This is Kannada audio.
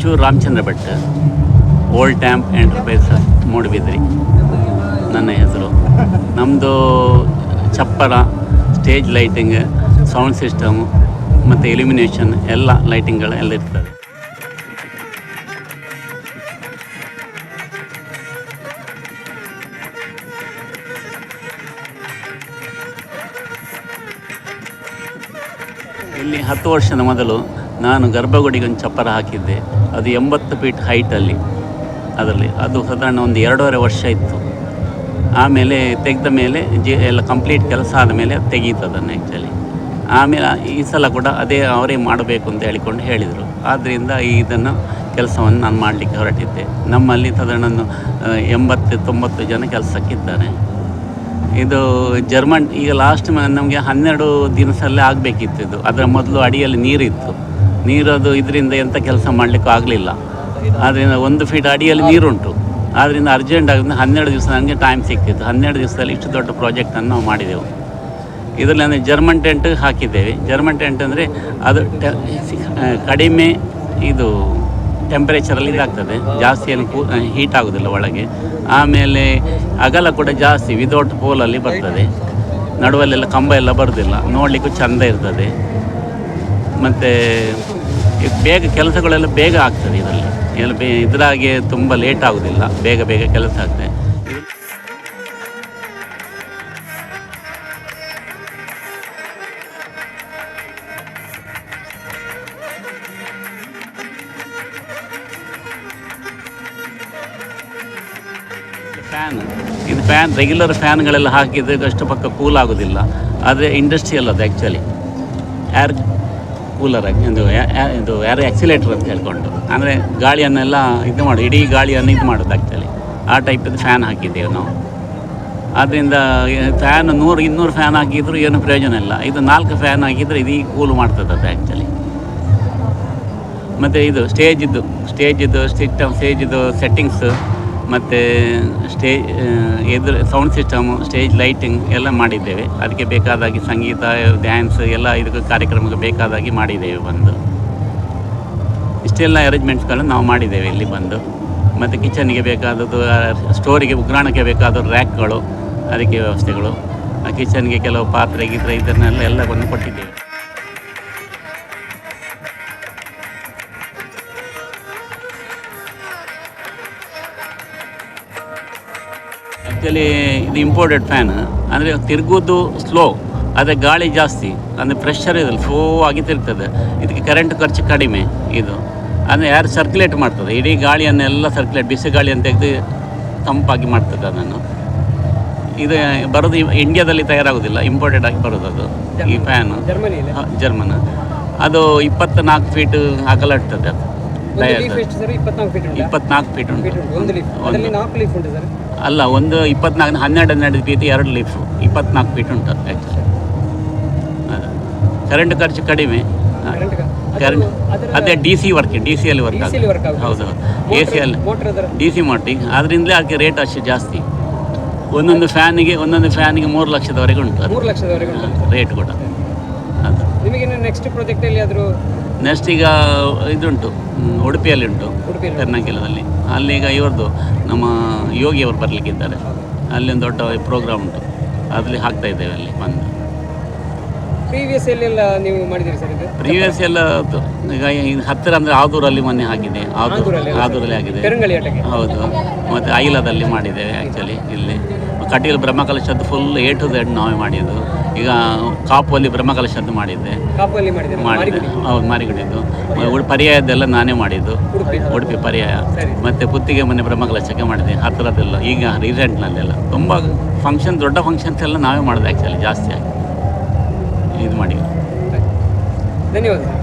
ಕಿಚ್ಚೂರು ರಾಮಚಂದ್ರ ಭಟ್ ಓಲ್ಡ್ ಟ್ಯಾಂಪ್ ಎಂಟರ್ಪ್ರೈಸ್ ಮೂಡುಬಿದ್ರಿ ನನ್ನ ಹೆಸರು. ನಮ್ಮದು ಚಪ್ಪರ ಸ್ಟೇಜ್ ಲೈಟಿಂಗ್ ಸೌಂಡ್ ಸಿಸ್ಟಮು ಮತ್ತು ಎಲಿಮಿನೇಷನ್ ಎಲ್ಲ ಲೈಟಿಂಗ್ಗಳು ಎಲ್ಲ ಇರ್ತದೆ. ಇಲ್ಲಿ ಹತ್ತು ವರ್ಷದ ಮೊದಲು ನಾನು ಗರ್ಭಗುಡಿಗೆ ಒಂದು ಚಪ್ಪರ ಹಾಕಿದ್ದೆ. ಅದು ಎಂಬತ್ತು ಫೀಟ್ ಹೈಟಲ್ಲಿ ಅದರಲ್ಲಿ. ಅದು ಸಾಧಾರಣ ಒಂದು ಎರಡೂವರೆ ವರ್ಷ ಇತ್ತು. ಆಮೇಲೆ ತೆಗೆದ ಮೇಲೆ ಜಿ, ಎಲ್ಲ ಕಂಪ್ಲೀಟ್ ಕೆಲಸ ಆದಮೇಲೆ ತೆಗೀತು ಅದನ್ನು ಆ್ಯಕ್ಚುಲಿ ಆಮೇಲೆ ಈ ಸಲ ಕೂಡ ಅದೇ ಅವರೇ ಮಾಡಬೇಕು ಅಂತ ಹೇಳಿಕೊಂಡು ಹೇಳಿದರು. ಆದ್ದರಿಂದ ಇದನ್ನು ಕೆಲಸವನ್ನು ನಾನು ಮಾಡಲಿಕ್ಕೆ ಹೊರಟಿದ್ದೆ. ನಮ್ಮಲ್ಲಿ ಸಾಧಾರಣ ಒಂದು ಎಂಬತ್ತು, ತೊಂಬತ್ತು ಜನ ಕೆಲಸಕ್ಕಿದ್ದಾರೆ. ಇದು ಜರ್ಮನ್, ಈಗ ಲಾಸ್ಟ್ ನಮಗೆ ಹನ್ನೆರಡು ದಿನಸಲ್ಲೇ ಆಗಬೇಕಿತ್ತು ಇದು. ಅದರ ಮೊದಲು ಅಡಿಯಲ್ಲಿ ನೀರಿತ್ತು. ನೀರದು ಇದರಿಂದ ಎಂಥ ಕೆಲಸ ಮಾಡಲಿಕ್ಕೂ ಆಗಲಿಲ್ಲ. ಆದ್ದರಿಂದ ಒಂದು ಫೀಟ್ ಅಡಿಯಲ್ಲಿ ನೀರುಂಟು. ಆದ್ದರಿಂದ ಅರ್ಜೆಂಟ್ ಆಗಿದ್ದು ಹನ್ನೆರಡು ದಿವಸ ನನಗೆ ಟೈಮ್ ಸಿಕ್ತಿತ್ತು. ಹನ್ನೆರಡು ದಿವಸದಲ್ಲಿ ಇಷ್ಟು ದೊಡ್ಡ ಪ್ರಾಜೆಕ್ಟನ್ನು ನಾವು ಮಾಡಿದೆವು. ಇದರಲ್ಲಿ ಅಂದರೆ ಜರ್ಮನ್ ಟೆಂಟ್ ಹಾಕಿದ್ದೇವೆ. ಜರ್ಮನ್ ಟೆಂಟ್ ಅಂದರೆ ಅದು ಕಡಿಮೆ ಇದು ಟೆಂಪರೇಚರಲ್ಲಿ ಇದಾಗ್ತದೆ. ಜಾಸ್ತಿ ಏನು ಕೂ ಹೀಟ್ ಆಗೋದಿಲ್ಲ ಒಳಗೆ. ಆಮೇಲೆ ಅಗಲ ಕೂಡ ಜಾಸ್ತಿ ವಿದೌಟ್ ಪೋಲಲ್ಲಿ ಬರ್ತದೆ. ನಡುವಲ್ಲೆಲ್ಲ ಕಂಬ ಎಲ್ಲ ಬರೋದಿಲ್ಲ. ನೋಡಲಿಕ್ಕೂ ಚೆಂದ ಇರ್ತದೆ. ಮತ್ತು ಬೇಗ ಕೆಲಸಗಳೆಲ್ಲ ಬೇಗ ಆಗ್ತದೆ ಇದರಲ್ಲಿ. ಎಲ್ಲ ಬೇ ಇದರಾಗೆ ತುಂಬ ಲೇಟ್ ಆಗೋದಿಲ್ಲ. ಬೇಗ ಬೇಗ ಕೆಲಸ ಆಗ್ತದೆ. ಫ್ಯಾನ್ ಇದು ಫ್ಯಾನ್ ರೆಗ್ಯುಲರ್ ಫ್ಯಾನ್ಗಳೆಲ್ಲ ಹಾಕಿದ್ರೆ ಅಷ್ಟು ಪಕ್ಕ ಕೂಲ್ ಆಗೋದಿಲ್ಲ. ಆದರೆ ಇಂಡಸ್ಟ್ರಿಯಲ್ ಅದು ಆ್ಯಕ್ಚುಲಿ ಏರ್ ಕೂಲರ್ ಇದು ಇದು ಏರ್ ಆಕ್ಸಿಲೇಟರ್ ಅಂತ ಹೇಳ್ಕೊಂಡು. ಅಂದರೆ ಗಾಳಿಯನ್ನೆಲ್ಲ ಇದು ಮಾಡಿ, ಇಡೀ ಗಾಳಿಯನ್ನು ಇದು ಮಾಡೋದು ಆ್ಯಕ್ಚುಲಿ ಆ ಟೈಪದ್ದು ಫ್ಯಾನ್ ಹಾಕಿದ್ದೇವೆ ನಾವು. ಆದ್ದರಿಂದ ಫ್ಯಾನ್ ನೂರು, ಇನ್ನೂರು ಫ್ಯಾನ್ ಹಾಕಿದ್ರು ಏನು ಪ್ರಯೋಜನ ಇಲ್ಲ. ಇದು ನಾಲ್ಕು ಫ್ಯಾನ್ ಹಾಕಿದರೆ ಇದೀ ಕೂಲ್ ಮಾಡ್ತದೆ ಅದು ಆ್ಯಕ್ಚುಲಿ ಮತ್ತು ಇದು ಸ್ಟೇಜಿದ್ದು ಸ್ಟೇಜಿದ್ದು ಸಿಸ್ಟಮ್ ಸ್ಟೇಜಿದ್ದು ಸೆಟ್ಟಿಂಗ್ಸ್ ಮತ್ತು ಸ್ಟೇಜ್ ಎದುರು ಸೌಂಡ್ ಸಿಸ್ಟಮು ಸ್ಟೇಜ್ ಲೈಟಿಂಗ್ ಎಲ್ಲ ಮಾಡಿದ್ದೇವೆ. ಅದಕ್ಕೆ ಬೇಕಾದಾಗಿ ಸಂಗೀತ ಡ್ಯಾನ್ಸ್ ಎಲ್ಲ ಇದಕ್ಕೆ ಕಾರ್ಯಕ್ರಮಕ್ಕೆ ಬೇಕಾದಾಗಿ ಮಾಡಿದ್ದೇವೆ ಬಂದು. ಇಷ್ಟೆಲ್ಲ ಅರೇಂಜ್ಮೆಂಟ್ಸ್ಗಳನ್ನು ನಾವು ಮಾಡಿದ್ದೇವೆ ಇಲ್ಲಿ ಬಂದು. ಮತ್ತು ಕಿಚನ್ನಿಗೆ ಬೇಕಾದದ್ದು ಸ್ಟೋರಿಗೆ ಉಗ್ರಾಣಕ್ಕೆ ಬೇಕಾದ ರ್ಯಾಕ್ಗಳು ಅದಕ್ಕೆ ವ್ಯವಸ್ಥೆಗಳು. ಕಿಚನ್ಗೆ ಕೆಲವು ಪಾತ್ರೆ, ಗೀತ್ರೆ, ಇದನ್ನೆಲ್ಲ ಎಲ್ಲವನ್ನು ಕೊಟ್ಟಿದ್ದೇವೆ. ಆ್ಯಕ್ಚುಲಿ ಇದು ಇಂಪೋರ್ಟೆಡ್ ಫ್ಯಾನ್ ಅಂದರೆ ತಿರುಗೋದು ಸ್ಲೋ ಆದರೆ ಗಾಳಿ ಜಾಸ್ತಿ. ಅಂದರೆ ಪ್ರೆಷರ್ ಇದೆ ಫ್ಲೋ ಆಗಿ ತಿರುಗ್ತದೆ. ಇದಕ್ಕೆ ಕರೆಂಟ್ ಖರ್ಚು ಕಡಿಮೆ ಇದು. ಅಂದರೆ ಯಾರು ಸರ್ಕ್ಯುಲೇಟ್ ಮಾಡ್ತದೆ? ಇಡೀ ಗಾಳಿಯನ್ನೆಲ್ಲ ಸರ್ಕ್ಯುಲೇಟ್ ಬಿಸಿ ಗಾಳಿಯನ್ನು ತೆಗೆದು ತಂಪಾಗಿ ಮಾಡ್ತದೆ ಅದನ್ನು. ಇದು ಬರೋದು ಇಂಡಿಯಾದಲ್ಲಿ ತಯಾರಾಗೋದಿಲ್ಲ ಇಂಪೋರ್ಟೆಡ್ ಆಗಿ ಬರೋದು ಅದು ಈ ಫ್ಯಾನು ಜರ್ಮನ್. ಅದು ಇಪ್ಪತ್ತ್ನಾಲ್ಕು ಫೀಟ್ ಅಗಲ ಇರ್ತದೆ ಅದು. ಸರ್? ಇಪ್ಪತ್ನಾಲ್ಕು ಫೀಟ್ ಉಂಟಾ? ಒಂದು ಲೀಫ್ ಅದರಲ್ಲಿ ನಾಲ್ಕು ಲೀಫ್ ಉಂಟು ಸರ್? ಅಲ್ಲ ಒಂದು ಇಪ್ಪತ್ನಾಲ್ಕು ಹನ್ನೆರಡು ಹನ್ನೆರಡು ಫೀಟ್ ಎರಡು ಲೀಫ್ ಇಪ್ಪತ್ನಾಲ್ಕು ಫೀಟ್ ಉಂಟು ಆ್ಯಕ್ಚುಲಿ ಕರೆಂಟ್ ಖರ್ಚು ಕಡಿಮೆ. ಕರೆಂಟ್ ಅದೇ D C work D C ಅಲ್ಲಿ ವರ್ಕ್ ಆಗುತ್ತೆ. ಹೌದು ಎ ಸಿ ಅಲ್ಲಿ. ಡಿ ಸಿ ಮಾಡಿ ಅದರಿಂದಲೇ ಅದಕ್ಕೆ ರೇಟ್ ಅಷ್ಟು ಜಾಸ್ತಿ. ಒಂದೊಂದು ಫ್ಯಾನಿಗೆ ಒಂದೊಂದು ಫ್ಯಾನಿಗೆ ಮೂರು ಲಕ್ಷದವರೆಗೆ ಉಂಟು ಮೂರು ಲಕ್ಷದವರೆಗೆ ರೇಟ್ ಕೂಡ. ಅದು ನಿಮಗೆ ನೆಕ್ಸ್ಟ್ ಪ್ರಾಜೆಕ್ಟಲ್ಲಿ ಆದರೂ ನೆಕ್ಸ್ಟ್ ಈಗ ಇದುಂಟು. ಉಡುಪಿಯಲ್ಲಿ ಉಂಟು. ಕರ್ನಾಕಿಲದಲ್ಲಿ ಅಲ್ಲಿ ಈಗ ಇವ್ರದ್ದು ನಮ್ಮ ಯೋಗಿಯವರು ಬರಲಿಕ್ಕಿದ್ದಾರೆ ಅಲ್ಲಿ ಒಂದು ದೊಡ್ಡ ಪ್ರೋಗ್ರಾಮ್ ಉಂಟು. ಅದರಲ್ಲಿ ಹಾಕ್ತಾ ಇದ್ದೇವೆ ಅಲ್ಲಿ ಬಂದು. ಪ್ರೀವಿಯಸ್ ಎಲ್ಲ ನೀವು ಮಾಡಿದ್ದೀರಿ ಸರ್ ಇದು? ಪ್ರೀವಿಯಸ್ ಎಲ್ಲ ಈಗ ಹತ್ತಿರ ಅಂದರೆ ಆದೂರಲ್ಲಿ ಮೊನ್ನೆ ಹಾಕಿದೆ ಆದೂರು ಆದೂರಲ್ಲಿ? ಆದೂರಲ್ಲಿ ಆಗಿದೆ ಹೌದು. ಮತ್ತು ಐಲದಲ್ಲಿ ಮಾಡಿದ್ದೇವೆ ಆ್ಯಕ್ಚುಲಿ ಇಲ್ಲಿ. ಕಟೀಲ್ ಬ್ರಹ್ಮಕಲಶದ್ದು ಫುಲ್ ಎ ಟು ಝೆಡ್ ನಾವೇ ಮಾಡಿದ್ದು. ಈಗ ಕಾಪುವಲ್ಲಿ ಬ್ರಹ್ಮಕಲಶದ್ದು ಮಾಡಿದ್ದೆ. ಕಾಪಲ್ಲಿ ಮಾಡಿದ್ದೆ ಮಾಡಿದೆ ಹೌದು ಮಾರಿಗುಡಿದ್ದು ಉಡ್- ಪರ್ಯಾಯದ್ದೆಲ್ಲ ನಾನೇ ಮಾಡಿದ್ದು. ಉಡುಪಿ. ಪರ್ಯಾಯ. ಮತ್ತೆ ಪುತ್ತಿಗೆ ಮನೆ ಬ್ರಹ್ಮಕಲಶಕ್ಕೆ ಮಾಡಿದೆ. ಹತ್ತಿರದೆಲ್ಲ ಈಗ ರೀಸೆಂಟ್ನಲ್ಲೆಲ್ಲ. ತುಂಬ ಫಂಕ್ಷನ್ ದೊಡ್ಡ ಫಂಕ್ಷನ್ಸ್ ಎಲ್ಲ ನಾವೇ ಮಾಡೋದು ಆ್ಯಕ್ಚುಲಿ ಜಾಸ್ತಿ ಆಗಿ ಇದು ಮಾಡಿ ಧನ್ಯವಾದ